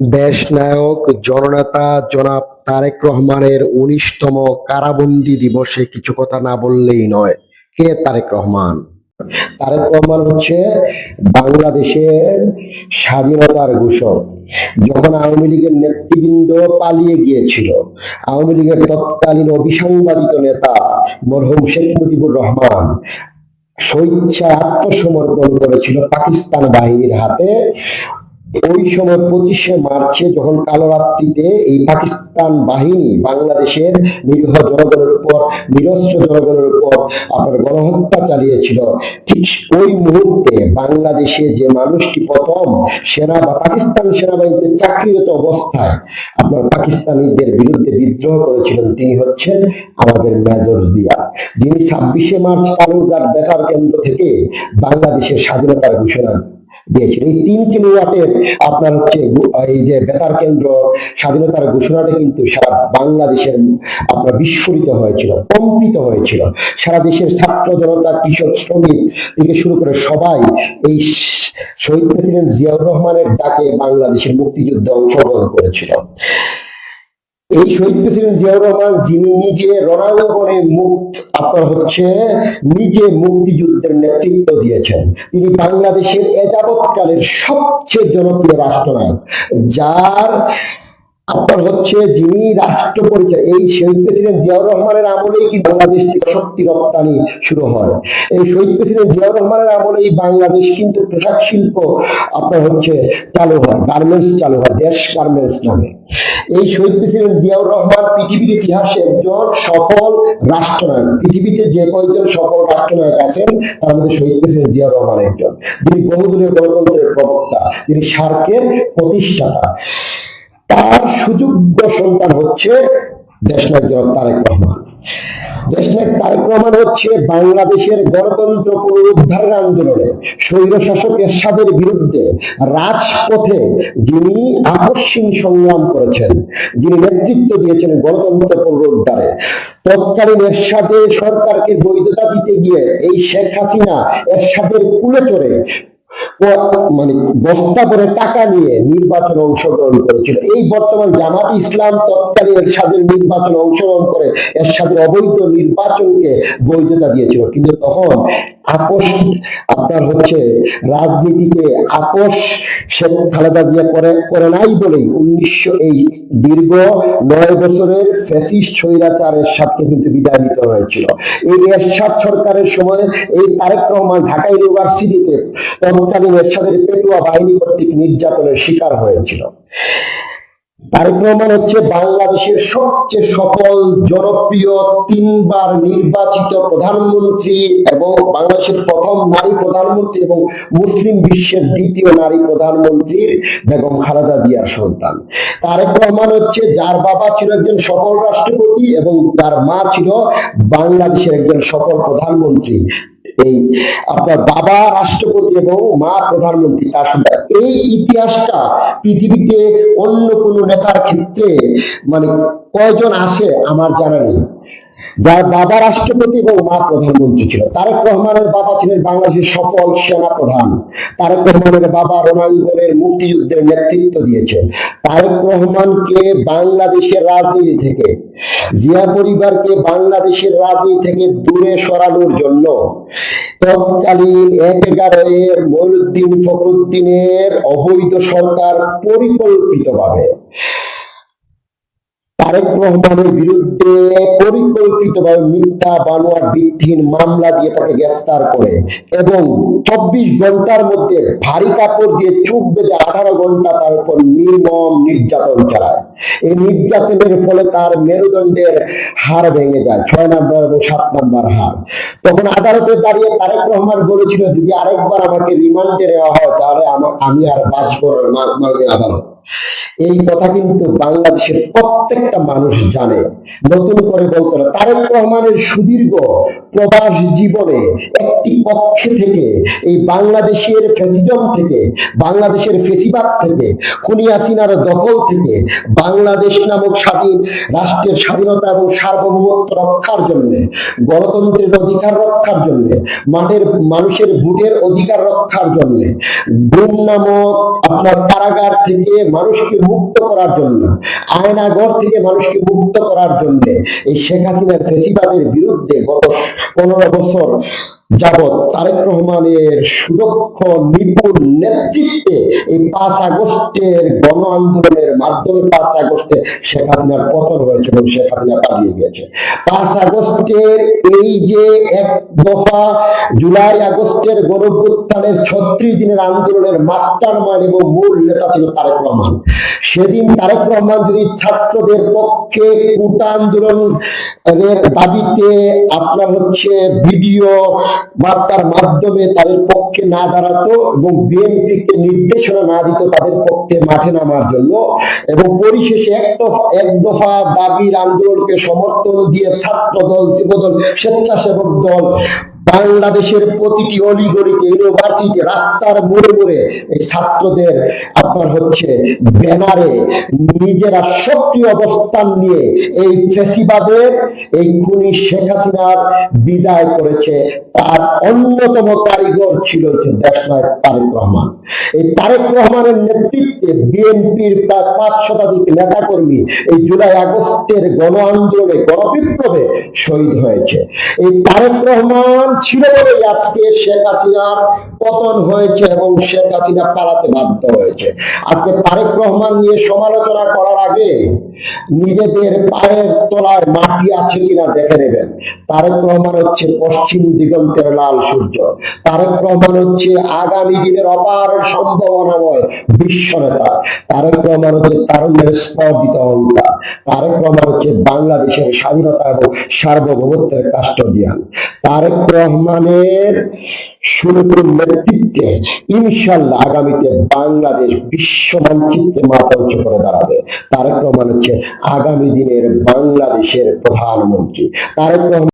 দেশনায়ক, জননেতা জনাব তারেক রহমানের উনিশতম কারাবন্দী দিবসে কিছু কথা না বললেই নয়। কে তারেক রহমান? তারেক রহমান হচ্ছে বাংলাদেশের স্বাধীনতার ঘোষক। যখন আওয়ামী লীগের নেতৃবৃন্দ পালিয়ে গিয়েছিল, আওয়ামী লীগের তৎকালীন অবিসংবাদিত নেতা মরহুম শেখ মুজিবুর রহমান স্বেচ্ছা আত্মসমর্পণ করেছিল পাকিস্তান বাহিনীর হাতে। ওই সময় পঁচিশে মার্চে যখন কালো রাত্রিতে এই পাকিস্তান বাহিনী বাংলাদেশের নিরীহ জনগণের উপর, নিরস্ত্র জনগণের উপর আপনার গণহত্যা চালিয়েছিল, ঠিক ওই মুহূর্তে বাংলাদেশে যে মানুষটি প্রথম সেনা বা পাকিস্তান সেনাবাহিনীতে চাকরিরত অবস্থায় আপনার পাকিস্তানিদের বিরুদ্ধে বিদ্রোহ করেছিলেন, তিনি হচ্ছেন আমাদের মেজর জিয়া যিনি ছাব্বিশে মার্চ কালুরঘাট বেতার কেন্দ্র থেকে বাংলাদেশের স্বাধীনতার ঘোষণা দিয়েছিল এই তিন কিলোওয়াটের আপনার হচ্ছে এই যে বেতার কেন্দ্র, স্বাধীনতার ঘোষণাটা কিন্তু সারা বাংলাদেশের আপনার বিস্ফোরিত হয়েছিল, কম্পিত হয়েছিল। সারা দেশের ছাত্র জনতা, কৃষক, শ্রমিক থেকে শুরু করে সবাই এই শহীদ প্রেসিডেন্ট জিয়াউর রহমানের ডাকে বাংলাদেশের মুক্তিযুদ্ধে অংশগ্রহণ করেছিল। এই শহীদ প্রেসিডেন্ট জিয়াউর রহমান, যিনি নিজে রণাঙ্গনে মুক্ত আপনার হচ্ছে নিজে মুক্তিযুদ্ধের নেতৃত্ব দিয়েছেন। তিনি বাংলাদেশের এযাবৎকালের সবচেয়ে জনপ্রিয় রাষ্ট্রনায়ক, যার আপনার হচ্ছে যিনি রাষ্ট্র পরিচয়, এই শহীদ প্রেসিডেন্ট জিয়াউর রহমানের আমলেই কি বাংলাদেশ থেকে শক্তি রপ্তানি শুরু হয়। এই শহীদ প্রেসিডেন্ট জিয়াউর রহমানের আমলেই বাংলাদেশ কিন্তু পোশাক শিল্প আপনার হচ্ছে চালু হয় গার্মেন্টস চালু হয়, দেশ গার্মেন্টস নামে। এই শহীদ প্রেসিডেন্ট জিয়াউর রহমান পৃথিবীর ইতিহাসে একজন সফল রাষ্ট্রনায়ক। পৃথিবীতে যে কয়েকজন সফল রাষ্ট্রনায়ক আছেন, তার মধ্যে শহীদ প্রেসিডেন্ট জিয়াউর রহমান একজন। যিনি বহুদলীয় গণতন্ত্রের প্রবক্তা তিনি সার্কের প্রতিষ্ঠাতা। তার সুযোগ্য সন্তান হচ্ছে দেশনায়ক জনাব তারেক রহমান। দেশনায়ক তারেক রহমান হচ্ছে বাংলাদেশের গণতন্ত্র পুনরুদ্ধারের আন্দোলনে এরশাদের বিরুদ্ধে রাজপথে যিনি আকস্মিক সংগ্রাম করেছেন, যিনি নেতৃত্ব দিয়েছেন গণতন্ত্র পুনরুদ্ধারে। তৎকালীন এরশাদের সরকারকে বৈধতা দিতে গিয়ে এই শেখ হাসিনা এরশাদের কুলে চড়ে মানে বস্তা করে টাকা নিয়ে নির্বাচনে অংশগ্রহণ করেছিল। এই বর্তমান জামাত ইসলাম তৎকালীন এরশাদের নির্বাচনে অংশগ্রহণ করে, এরশাদের অবৈধ নির্বাচনকে বৈধতা দিয়েছিল। কিন্তু তখন আপোষ, আপনার হচ্ছে রাজনীতিতে আপোষ শেখ খালেদা জিয়া করে করে নাই বলেই উনিশশো, এই দীর্ঘ নয় বছরের ফ্যাসিস্ট স্বৈরাচারের সাথে কিন্তু বিদায় নিতে হয়েছিল। এই এরশাদ সরকারের সময় এই তারেক রহমান ঢাকা ইউনিভার্সিটিতে তৎকালীন এরশাদের পেটুয়া বাহিনী কর্তৃক নির্যাতনের শিকার হয়েছিল। তারেক রহমান হচ্ছে বাংলাদেশের সবচেয়ে সফল, জনপ্রিয়, তিনবার নির্বাচিত প্রধানমন্ত্রী এবং বাংলাদেশের প্রথম নারী প্রধানমন্ত্রী এবং মুসলিম বিশ্বের দ্বিতীয় নারী প্রধানমন্ত্রীর বেগম খালেদা জিয়ার সন্তান। তারেক রহমান হচ্ছে যার বাবা ছিল একজন সফল রাষ্ট্রপতি এবং তার মা ছিল বাংলাদেশের একজন সফল প্রধানমন্ত্রী। এই আপনার বাবা রাষ্ট্রপতি এবং মা প্রধানমন্ত্রী, তার সন্তান। এই ইতিহাসটা পৃথিবীতে অন্য কোনো নেতার ক্ষেত্রে মানে কয়জন আসে আমার জানা নেই। যার বাবা রাষ্ট্রপতি এবং মা প্রধানমন্ত্রী ছিল। তারেক রহমানের বাবা ছিলেন বাংলাদেশের সফল সেনা প্রধান তারেক রহমানের বাবা রণাঙ্গনের মুক্তিযুদ্ধের নেতৃত্ব দিয়েছেন। তারেক রহমানকে বাংলাদেশের রাজনীতি থেকে, জিয়া পরিবারকে বাংলাদেশের রাজনীতি থেকে দূরে সরানোর জন্য তৎকালীন এক এগারো এর মইনুদ্দিন ফখরুদ্দিনের অবৈধ সরকার পরিকল্পিতভাবে তারেক রহমানের বিরুদ্ধে পরিকল্পিতভাবে মিথ্যা, বানোয়ার, ভিত্তিহীন মামলা দিয়ে তাকে গ্রেফতার করে এবং চব্বিশ ঘণ্টার মধ্যে ভারী কাপড় দিয়ে চোখ বেঁধে আঠারো ঘণ্টা তার উপর নির্মম নির্যাতন চালায়। এই নির্যাতনের ফলে তার মেরুদণ্ডের হার ভেঙে যায়, ছয় নম্বর এবং সাত নম্বর হার তখন আদালতে দাঁড়িয়ে তারেক রহমান বলেছিল, যদি আরেকবার আমাকে রিমান্ডে নেওয়া হয়, তাহলে আমি আর বাঁচবো না আদালত এই কথা কিন্তু বাংলাদেশের প্রত্যেকটা মানুষ জানে। নতুন করে বলতো না তারেক রহমানের সুদীর্ঘ প্রবাস জীবনে একটি পক্ষে থেকে, এই বাংলাদেশের ফেসিডম থেকে, বাংলাদেশের ফেসিবাদ থেকে, খুনি হাসিনার দখল থেকে, বাংলাদেশ নামক স্বাধীন রাষ্ট্রের স্বাধীনতা এবং সার্বভৌমত্ব রক্ষার জন্য, গণতন্ত্রের অধিকার রক্ষার জন্য, মাঠের মানুষের ভোটের অধিকার রক্ষার জন্য, গুম নামক আপনার কারাগার থেকে মানুষকে মুক্ত করার জন্য আয়নাগর থেকে মানুষকে মুক্ত করার জন্য এই শেখ হাসিনার ফেসিবাদের বিরুদ্ধে গত পনেরো বছর যাবৎ তারেক রহমানের নিপুণ নেতৃত্বে এই পাঁচ আগস্টের গণ আন্দোলনের মাধ্যমে পাঁচ আগস্টে শেখ হাসিনার পতন হয়েছে এবং শেখ হাসিনা পালিয়ে গেছে পাঁচ আগস্টের এই যে এক দফা জুলাই আগস্টের ছত্রিশ দিনের আন্দোলনের মাস্টার মাইন্ড এবং মূল নেতা ছিল তারেক রহমান। সেদিন তারেক রহমান যদি ছাত্রদের পক্ষে কোটা আন্দোলনের দাবিতে আপনার হচ্ছে ভিডিও বার্তার মাধ্যমে তাদের পক্ষে না দাঁড়াতো এবং বিএনপিকে নির্দেশনা না দিত তাদের পক্ষে মাঠে নামার জন্য। এবং পরিশেষে এক দফা এক দফা দাবির আন্দোলনকে সমর্থন দিয়ে ছাত্র দল যুবদল, স্বেচ্ছাসেবক দল বাংলাদেশের প্রতিটি অলিগলিতে ইউনিভার্সিটি রাস্তার মোড়ে মোড়ে এই ছাত্রদের আপনার হচ্ছে ব্যানারে নিজেরা সক্রিয় অবস্থান নিয়ে এই ফেসিবাদের, এই খুনি শেখ হাসিনার বিদায় করেছে তার অন্যতম কারিগর ছিল হচ্ছে দেশনায়ক তারেক রহমান। এই তারেক রহমানের নেতৃত্বে বিএনপির প্রায় পাঁচ শতাধিক নেতাকর্মী এই জুলাই আগস্টের গণ আন্দোলনে গণবিপ্লবে শহীদ হয়েছে। এই তারেক রহমান ছিল বলেই আজকে শেখ হাসিনার পতন হয়েছে এবং শেখ হাসিনা পালাতে বাধ্য হয়েছে। আজকে তারেক রহমান নিয়ে সমালোচনা করার আগে নিজেদের পায়ের তলায় মাটি আছে কিনা দেখে নেবেন। তারেক রহমান হচ্ছে পশ্চিম দিগন্তের লাল সূর্য। তারেক রহমান হচ্ছে আগামী দিনের অপার সম্ভাবনাময় বিশ্ব নেতা। তারেক রহমান হচ্ছে তারুণ্যের স্পর্ধিত অহংকার তারেক রহমান হচ্ছে বাংলাদেশের স্বাধীনতা এবং সার্বভৌমত্বের কাস্টোডিয়ান। তারেক রহমানের সুনতুন নেতৃত্বে ইনশাল্লাহ আগামীতে বাংলাদেশ বিশ্ব মানচিত্রে মাথা উঁচু করে দাঁড়াবে। তারেক রহমান হচ্ছে আগামী দিনের বাংলাদেশের প্রধানমন্ত্রী। তারেক রহমান